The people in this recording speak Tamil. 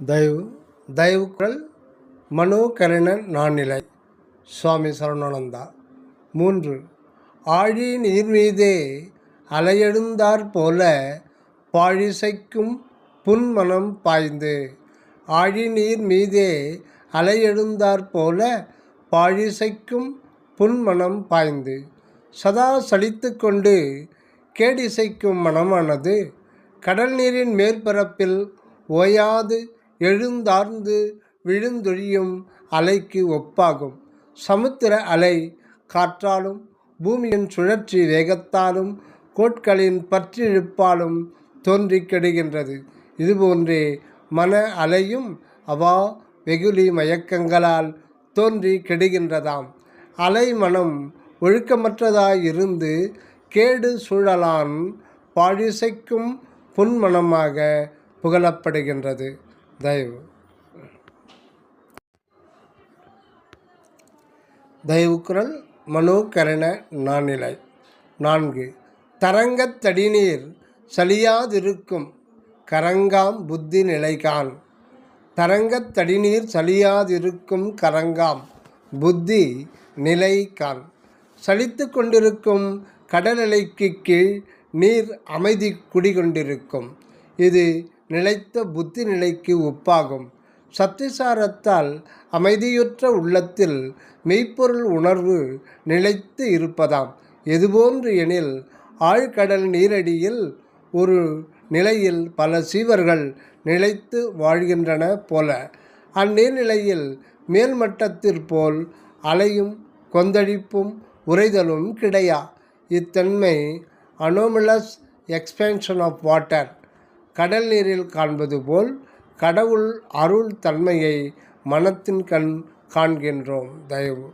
தயவு தயவுக்குரல் மனோகரண நானிலை சுவாமி சரணானந்தா. மூன்று ஆழி நீர் மீதே அலையெழுந்தாற் போல பாழிசைக்கும் புன்மனம் பாய்ந்து. ஆழி நீர் மீதே அலையெழுந்தாற் போல பாழிசைக்கும் புன்மனம் பாய்ந்து. சதா சலித்து கொண்டு கேடிசைக்கும் மனமானது கடல் நீரின் மேற்பரப்பில் ஓயாது எழுந்தார்ந்து விழுந்தொழியும் அலைக்கு ஒப்பாகும். சமுத்திர அலை காற்றாலும் பூமியின் சுழற்சி வேகத்தாலும் கோட்களின் பற்றிழுப்பாலும் தோன்றி கெடுகின்றது. இதுபோன்றே மன அலையும் அவா வெகுளி மயக்கங்களால் தோன்றி கெடுகின்றதாம். அலை மனம் ஒழுக்கமற்றதாயிருந்து கேடு சூழலான் பாழிசைக்கும் புன்மனமாக புகழப்படுகின்றது தயவு. தயவுக்குரல் மனோகரண நானிலை. நான்கு. தரங்கத் தடிநீர் சலியாதிருக்கும் கரங்காம் புத்தி நிலைகான் தரங்கத் தடிநீர் சலியாதிருக்கும் கரங்காம் புத்தி நிலைகான் சலித்து கொண்டிருக்கும் கடலலைக்கு கீழ் நீர் அமைதி குடிகொண்டிருக்கும். இது நிலைத்த புத்தி நிலைக்கு ஒப்பாகும். சத்திசாரத்தால் அமைதியுற்ற உள்ளத்தில் மெய்ப்பொருள் உணர்வு நிலைத்து இருப்பதாம். எதுபோன்று எனில் ஆழ்கடல் நீரடியில் ஒரு நிலையில் பல சீவர்கள் நிலைத்து வாழ்கின்றன போல. அந்நீர்நிலையில் மேல்மட்டத்திற்போல் அலையும் கொந்தளிப்பும் உறைதலும் கிடையா? இத்தன்மை அனோமலஸ் எக்ஸ்பென்ஷன் ஆஃப் வாட்டர். கடல் நீரில் காண்பது போல் கடவுள் அருள் தன்மையை மனத்தின் கண் காண்கின்றோம். தயவு.